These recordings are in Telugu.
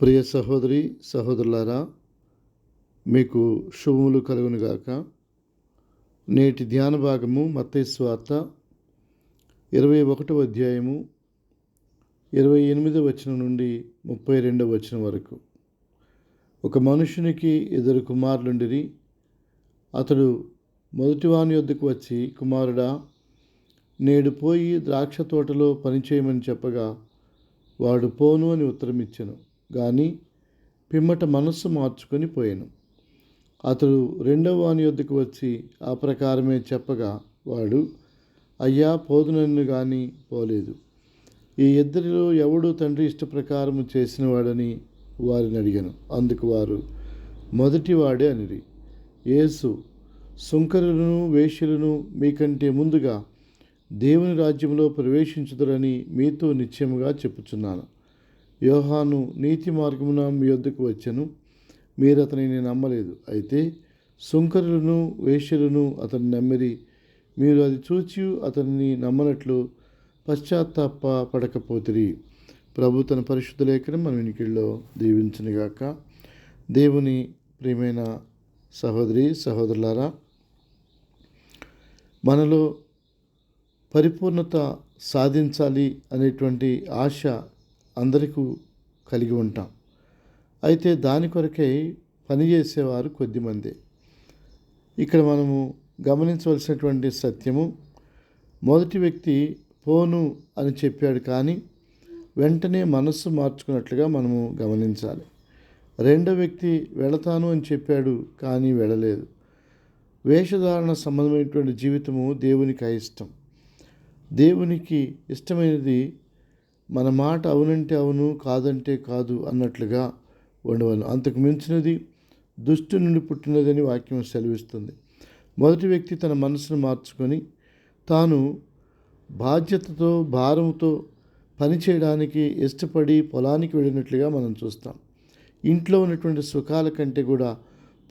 ప్రియ సహోదరి సహోదరులారా మీకు శుభములు కలుగునుగాక నేటి ధ్యాన భాగము మత్తైస్వార్త ఇరవై ఒకటవ అధ్యాయము ఇరవై ఎనిమిదవ వచనం నుండి ముప్పై రెండవ వచనం వరకు. ఒక మనుషునికి ఇద్దరు కుమారులుండిరి. అతడు మొదటివాని వద్దకు వచ్చి కుమారుడా నేడు పోయి ద్రాక్ష తోటలో పనిచేయమని చెప్పగా వాడు పోను అని ఉత్తరమిచ్చెను. కానీ పిమ్మట మనస్సు మార్చుకొని పోయాను. అతడు రెండవ వాని వద్దకు వచ్చి ఆ ప్రకారమే చెప్పగా వాడు అయ్యా పోదునన్ను కానీ పోలేదు. ఈ ఇద్దరిలో ఎవడు తండ్రి ఇష్ట ప్రకారము వారిని అడిగాను. అందుకు వారు మొదటివాడే అనిరి. యేసు సుంకరులను వేష్యులను మీకంటే ముందుగా దేవుని రాజ్యంలో ప్రవేశించుదురని మీతో నిశ్చయముగా చెప్పుచున్నాను. యోహాను నీతి మార్గమున మీ వద్దకు వచ్చాను. మీరు అతనిని నమ్మలేదు. అయితే సుంకరులను వేష్యులను అతన్ని నమ్మిరి. మీరు అది చూచి అతన్ని నమ్మనట్లు పశ్చాత్తాప పడకపోతిరి. ప్రభు తన పరిశుద్ధ లేఖనం మన వినికిల్లో దీవించునుగాక దేవుని ప్రియమైన సహోదరి సహోదరులారా మనలో పరిపూర్ణత సాధించాలి అనేటువంటి ఆశ అందరికీ కలిగి ఉంటాం. అయితే దాని కొరకై పనిచేసేవారు కొద్దిమంది ఇక్కడ మనము గమనించవలసినటువంటి సత్యము మొదటి వ్యక్తి పోను అని చెప్పాడు కానీ వెంటనే మనస్సు మార్చుకున్నట్లుగా మనము గమనించాలి. రెండో వ్యక్తి వెళతాను అని చెప్పాడు కానీ వెళ్ళలేదు వేషధారణ సంబంధమైనటువంటి జీవితము దేవునికి అయిష్టం దేవునికి ఇష్టమైనది మన మాట అవునంటే అవును కాదంటే కాదు అన్నట్లుగా ఉండవలను. అంతకు మించినది దుష్టు నుండి పుట్టినదని వాక్యం సెలవిస్తుంది. మొదటి వ్యక్తి తన మనసును మార్చుకొని తాను బాధ్యతతో భారంతో పనిచేయడానికి ఇష్టపడి పొలానికి వెళ్ళినట్లుగా మనం చూస్తాం. ఇంట్లో ఉన్నటువంటి సుఖాల కంటే కూడా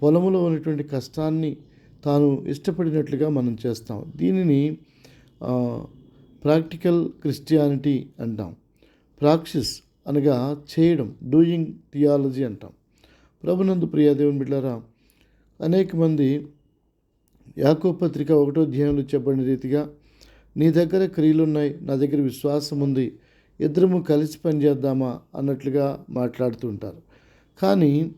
పొలంలో ఉన్నటువంటి కష్టాన్ని తాను ఇష్టపడినట్లుగా మనం చేస్తాం. దీనిని ప్రాక్టికల్ క్రిస్టియానిటీ అంటాం. ప్రాక్సిస్ అనగా చేయడం డూయింగ్ థియాలజీ అంటాం. ప్రభునందు ప్రియా దేవుని బిడ్డారా అనేక మంది యాకో పత్రిక ఒకటో అధ్యాయంలో చెప్పబడిన రీతిగా నీ దగ్గర క్రియలున్నాయి నా దగ్గర విశ్వాసం ఉంది ఇద్దరము కలిసి పనిచేద్దామా? అన్నట్లుగా మాట్లాడుతూ ఉంటారు. కానీ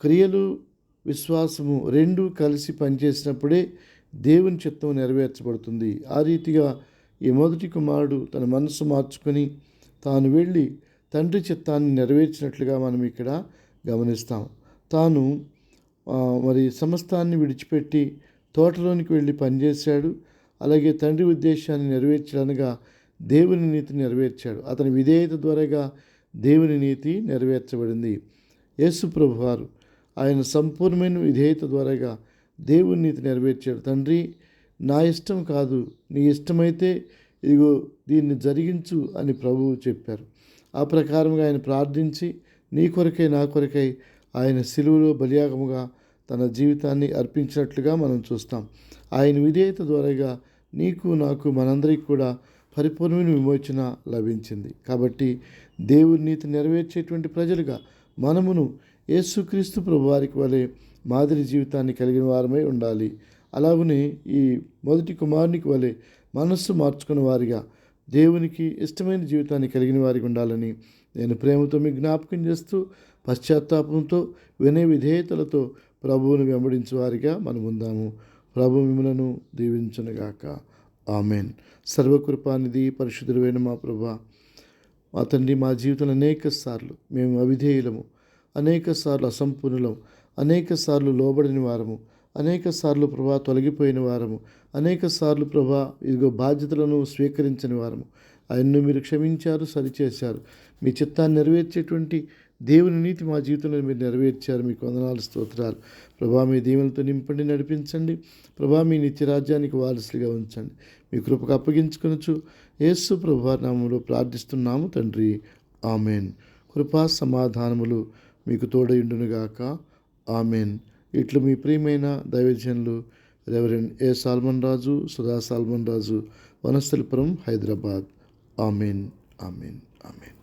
క్రియలు విశ్వాసము రెండు కలిసి పనిచేసినప్పుడే దేవుని చిత్తం నెరవేర్చబడుతుంది. ఆ రీతిగా ఈ మొదటి కుమారుడు తన మనసు మార్చుకొని తాను వెళ్ళి తండ్రి చిత్తాన్ని నెరవేర్చినట్లుగా మనం ఇక్కడ గమనిస్తాం. తాను మరి సమస్తాన్ని విడిచిపెట్టి తోటలోనికి వెళ్ళి పనిచేశాడు. అలాగే తండ్రి ఉద్దేశాన్ని నెరవేర్చడానిగా దేవుని నీతి నెరవేర్చాడు. అతని విధేయత ద్వారాగా దేవుని నీతి నెరవేర్చబడింది. యేసు ప్రభు వారు ఆయన సంపూర్ణమైన విధేయత ద్వారాగా దేవుని నీతి నెరవేర్చాడు. తండ్రి నా ఇష్టం కాదు నీ ఇష్టమైతే ఇదిగో దీన్ని జరిగించు అని ప్రభువు చెప్పారు. ఆ ప్రకారంగా ఆయన ప్రార్థించి నీ కొరకై నా కొరకై ఆయన సిలువలో బలియాగముగా తన జీవితాన్ని అర్పించినట్లుగా మనం చూస్తాం. ఆయన విధేయత ద్వారాగా నీకు నాకు మనందరికీ కూడా పరిపూర్ణమైన విమోచన లభించింది. కాబట్టి దేవుని నీతి నెరవేర్చేటువంటి ప్రజలుగా మనమును యేసుక్రీస్తు ప్రభువారికి వలె మాదిరి జీవితాన్ని కలిగిన వారమై ఉండాలి. అలాగనే ఈ మొదటి కుమారునికి వలె మనస్సు మార్చుకున్న వారిగా దేవునికి ఇష్టమైన జీవితాన్ని కలిగిన వారికి ఉండాలని నేను ప్రేమతో మీ జ్ఞాపకం చేస్తూ పశ్చాత్తాపంతో వినయ విధేయతలతో ప్రభువును వెంబడించే వారిగా మనం ఉందాము. ప్రభు మిమ్మలను దీవించనుగాక. ఆమెన్. సర్వకృపానిధి పరిశుద్ధుడైన మా ప్రభా మా తండ్రి మా జీవితంలో అనేక సార్లు మేము అవిధేయులము. అనేక సార్లు అసంపూర్ణులం. అనేక సార్లు లోబడిన వారము. అనేక సార్లు ప్రభా తొలగిపోయిన వారము. అనేక సార్లు ప్రభా ఇదిగో బాధ్యతలను స్వీకరించని వారము. ఆయన్ను మీరు క్షమించారు సరిచేశారు. మీ చిత్తాన్ని నెరవేర్చేటువంటి దేవుని నీతి మా జీవితంలో మీరు నెరవేర్చారు. మీకు వందనాలు స్తోత్రాలు. ప్రభా మీ దీవులతో నింపండి నడిపించండి. ప్రభా మీ నిత్యరాజ్యానికి వారసులుగా ఉంచండి. మీ కృపకు అప్పగించుకొనొచ్చు యేసు ప్రభా నామంలో ప్రార్థిస్తున్నాము తండ్రి. ఆమెన్. కృపా సమాధానములు మీకు తోడయుండునుగాక ఆమెన్. ఇట్లు మీ ప్రియమైన దైవజనులు reverend A Solomon Raju Sudha Solomon Raju Vanasthalipuram Hyderabad. Amen amen amen.